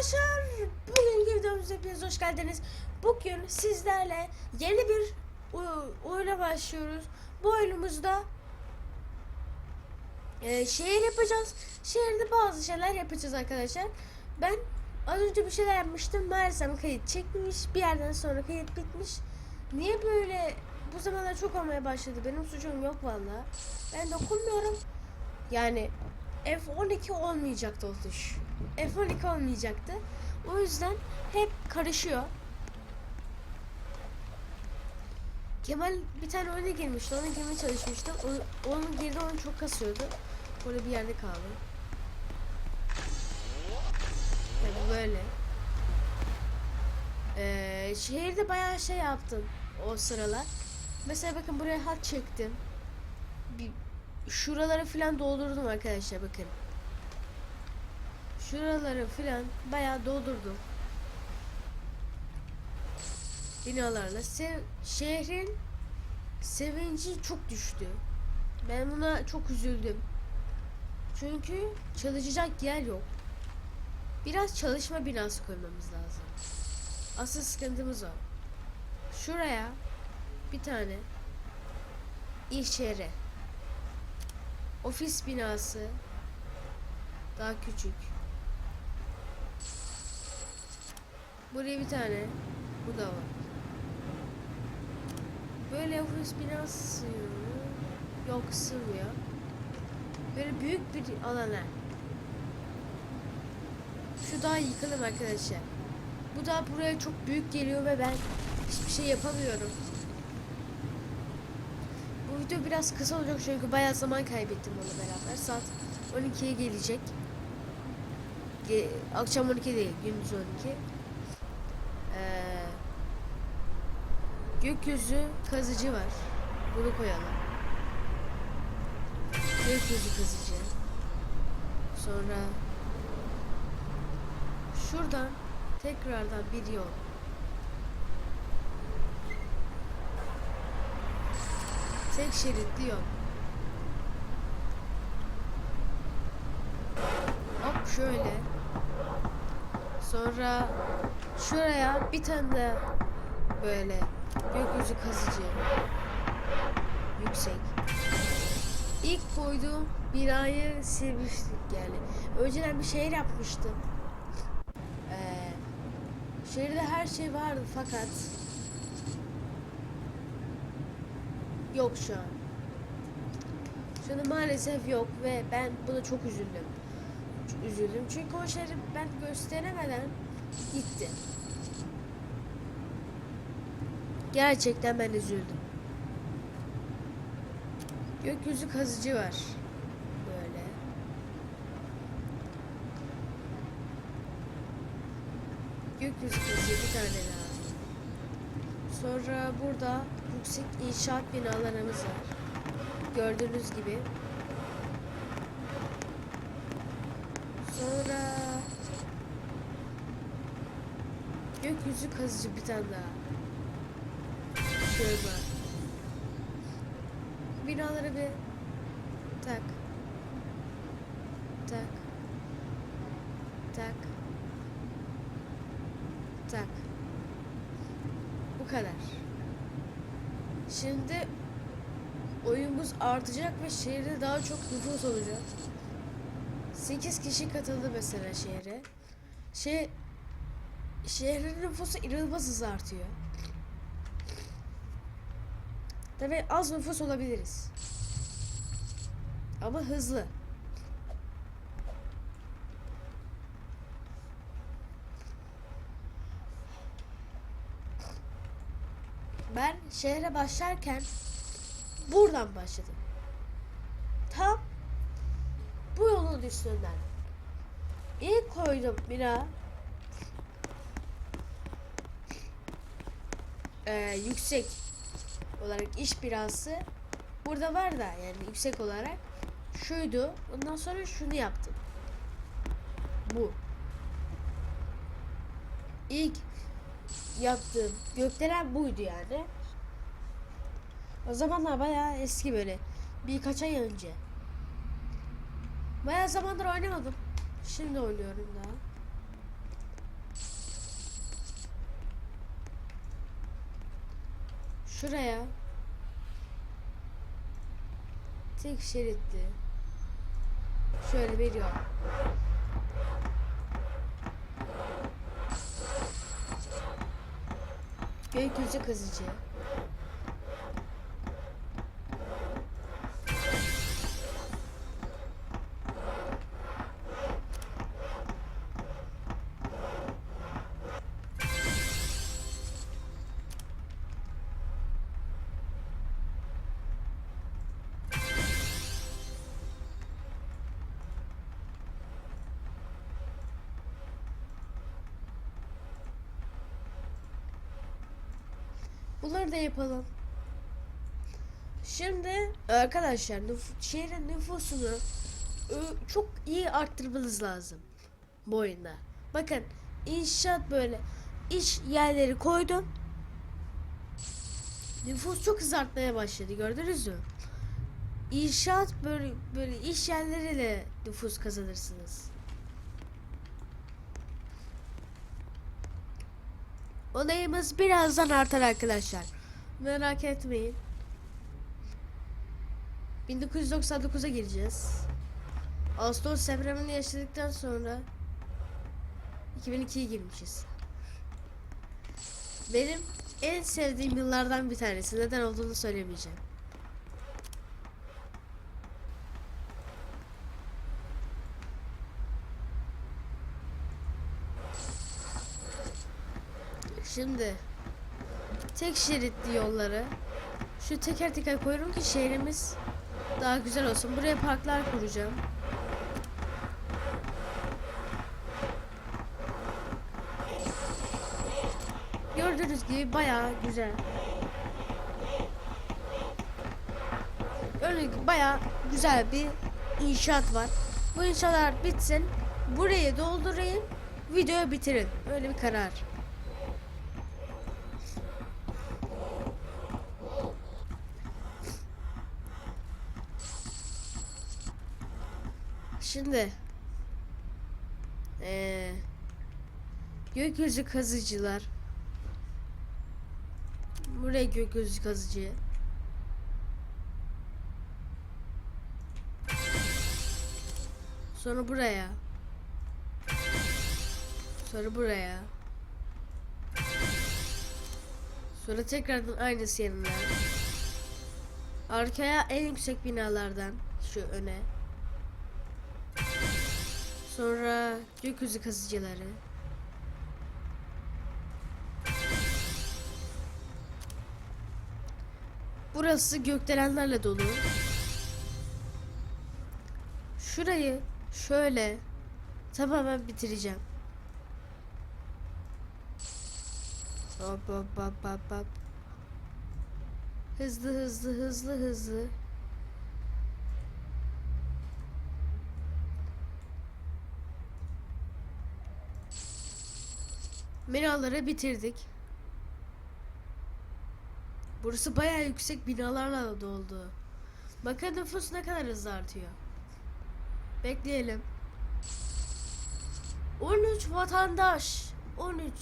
arkadaşlar. Bugünkü videomuza hepiniz hoş geldiniz. Bugün sizlerle yeni bir oy- oyuna başlıyoruz. Bu oyunumuzda e, şehir yapacağız. Şehirde bazı şeyler yapacağız arkadaşlar. Ben az önce bir şeyler yapmıştım. Maalesef kayıt çekmemiş. Bir yerden sonra kayıt bitmiş. Niye böyle bu zamanlar çok olmaya başladı? Benim suçum yok valla. Ben dokunmuyorum. Yani F12 olmayacaktı o tuş. F12 olmayacaktı. O yüzden hep karışıyor. Kemal bir tane oyuna girmişti. Ona girmeye çalışmıştım. O- Onun girdi onu çok kasıyordu. Böyle bir yerde kaldı. Yani böyle. Ee, şehirde bayağı şey yaptım o sıralar. Mesela bakın buraya hat çektim. Bir, şuraları falan doldurdum arkadaşlar bakın. Şuraları falan bayağı doldurdum. Binalarla. Sev, şehrin sevinci çok düştü. Ben buna çok üzüldüm. Çünkü çalışacak yer yok. Biraz çalışma binası koymamız lazım. Asıl sıkıntımız o. Şuraya bir tane iş yeri, ofis binası daha küçük. Buraya bir tane bu da var. Böyle ofis binası? Yok sığmıyor. Böyle büyük bir alana. Şu daha yıkalım arkadaşlar. Bu da buraya çok büyük geliyor ve ben hiçbir şey yapamıyorum. Video biraz kısa olacak çünkü bayağı zaman kaybettim onunla beraber. Saat 12'ye gelecek. Ge- akşam 12 değil, gündüz 12. Ee, gökyüzü kazıcı var. Bunu koyalım. Gökyüzü kazıcı. Sonra şuradan tekrardan bir yol. Tek şeritli yol. Hop şöyle. Sonra şuraya bir tane de böyle gökyüzü kazıcı. Yüksek. İlk koyduğum binayı silmiştik yani. Önceden bir şehir yapmıştım. Ee, şehirde her şey vardı fakat yok şu an. Şu anda maalesef yok ve ben buna çok üzüldüm. Çok üzüldüm çünkü o şehri ben gösteremeden gitti. Gerçekten ben üzüldüm. Gökyüzü kazıcı var. Böyle. Gökyüzü kazıcı bir tane lazım. Sonra burada yüksek inşaat binalarımız var. Gördüğünüz gibi. Sonra gökyüzü kazıcı bir tane daha. Şöyle var. Binaları bir tak. Tak. Tak. Tak. Kadar. Şimdi oyunumuz artacak ve şehirde daha çok nüfus olacak. 8 kişi katıldı mesela şehre. Şey şehrin nüfusu inanılmaz hızlı artıyor. Tabi az nüfus olabiliriz. Ama hızlı. Ben şehre başlarken buradan başladım. Tam bu yolun üstünden. İlk koydum bina Ee, yüksek olarak iş binası burada var da yani yüksek olarak şuydu. Ondan sonra şunu yaptım. Bu. İlk yaptığım gökdelen buydu yani. O zamanlar bayağı eski böyle. Birkaç ay önce. Bayağı zamandır oynamadım. Şimdi oynuyorum daha. Şuraya. Tek şeritli. Şöyle veriyor. Gökyüzü kızıcı. Bunları da yapalım. Şimdi arkadaşlar nüf- şehrin nüfusunu çok iyi arttırmanız lazım bu oyunda. Bakın inşaat böyle iş yerleri koydum. Nüfus çok hızlı artmaya başladı gördünüz mü? İnşaat böyle böyle iş yerleriyle nüfus kazanırsınız. Olayımız birazdan artar arkadaşlar. Merak etmeyin. 1999'a gireceğiz. Ağustos depremini yaşadıktan sonra 2002'ye girmişiz. Benim en sevdiğim yıllardan bir tanesi. Neden olduğunu söylemeyeceğim. Şimdi tek şeritli yolları şu teker teker koyuyorum ki şehrimiz daha güzel olsun. Buraya parklar kuracağım. Gördüğünüz gibi bayağı güzel. Öyle bayağı güzel bir inşaat var. Bu inşaatlar bitsin. Burayı doldurayım. Videoyu bitirin. Öyle bir karar. Şimdi. Eee gökyüzü kazıcılar. Buraya gökyüzü kazıcı? Sonra buraya. Sonra buraya. Sonra tekrardan aynısı yanına. Arkaya en yüksek binalardan şu öne Sonra gökyüzü kazıcıları. Burası gökdelenlerle dolu. Şurayı şöyle tamamen bitireceğim. Hop hop hop hop hop. Hızlı hızlı hızlı hızlı. Binaları bitirdik. Burası bayağı yüksek binalarla doldu. Bakın nüfus ne kadar hızlı artıyor. Bekleyelim. 13 vatandaş. 13.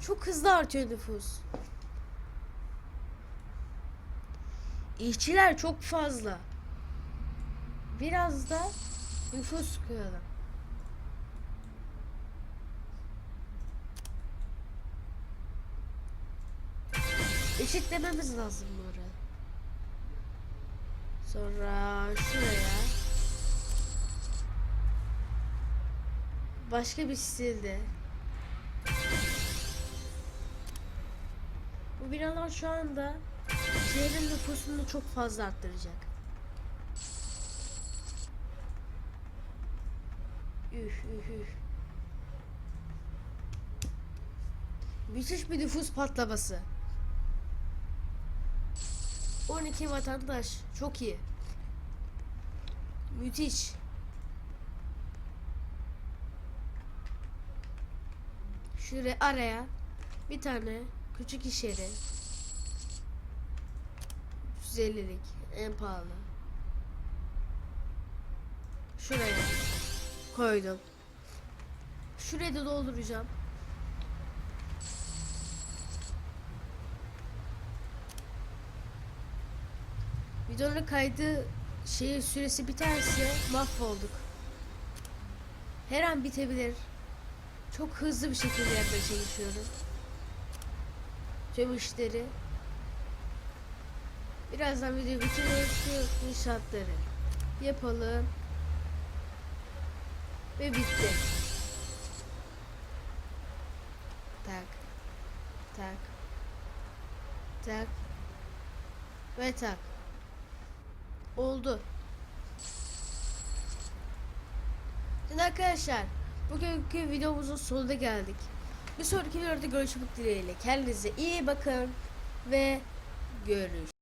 Çok hızlı artıyor nüfus. İşçiler çok fazla. Biraz da nüfus koyalım. Eşitlememiz lazım bunları. Sonra şuraya. Başka bir stilde. Bu binalar şu anda şehrin nüfusunu çok fazla arttıracak. Üf üf üf. Müthiş bir nüfus patlaması. 12 vatandaş. Çok iyi. Müthiş. Şuraya araya bir tane küçük iş yeri. 350'lik en pahalı. Şuraya koydum. Şurayı da dolduracağım. Videonun kaydı şey süresi biterse mahvolduk. Her an bitebilir. Çok hızlı bir şekilde yapmaya çalışıyorum. Tüm işleri. Birazdan video bitirip şu inşaatları yapalım. Ve bitti. Tak. Tak. Tak. Ve tak. Oldu. Şimdi arkadaşlar bugünkü videomuzun sonuna geldik. Bir sonraki videoda görüşmek dileğiyle. Kendinize iyi bakın ve görüş.